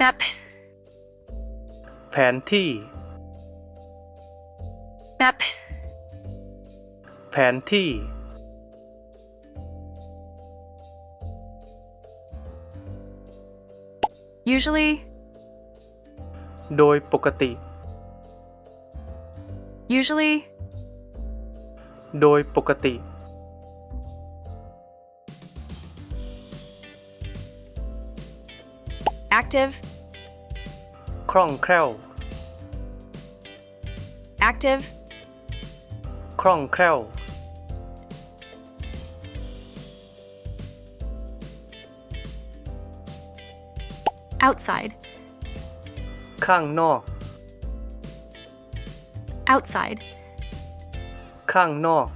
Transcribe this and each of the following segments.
map แผนที่ map แผนที่ usually โดยปกติ usually โดยปกติ active คล่องแคล่ว active คล่องแคล่ว outside ข้างนอก outside ข้างนอก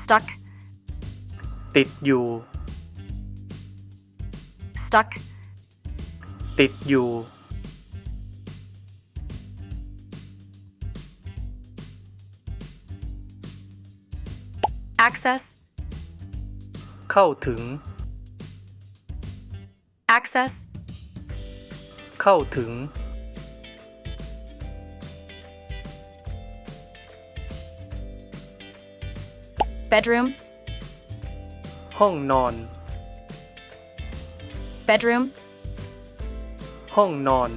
stuck ติดอยู่ stuck ติดอยู่ access เข้าถึง access เข้าถึง bedroom ห้องนอน bedroom ห้องนอน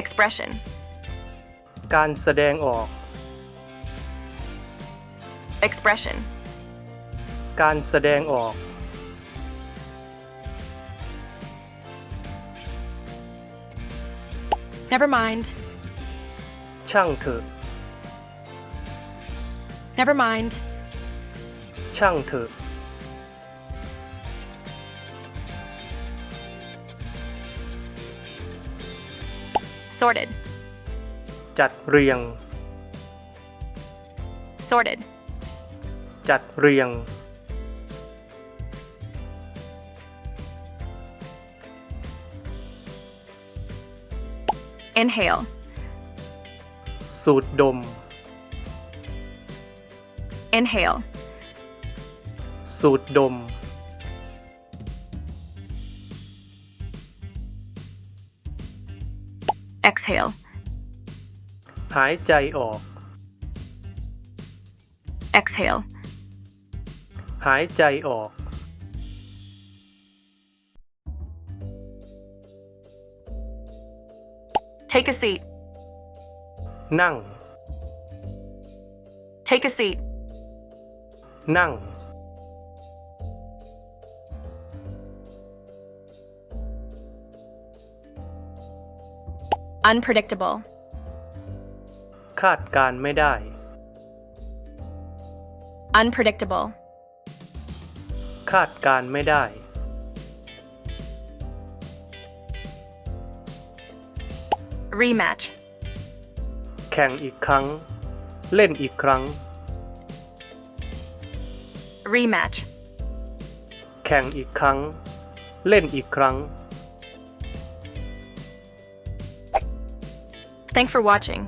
expression การแสดงออก expression การแสดงออก never mind ช่างเถอะ never mind ช่างเถอะ sorted จัดเรียง sorted จัดเรียง inhale สูดดม inhale สูดดม exhale หายใจออก exhale หายใจออก take a seat นั่ง take a seat นั่ง unpredictable คาดการไม่ได้ unpredictable คาดการไม่ได้ rematch แข่งอีกครั้ง เล่นอีกครั้ง rematch แข่งอีกครั้ง เล่นอีกครั้ง thanks for watching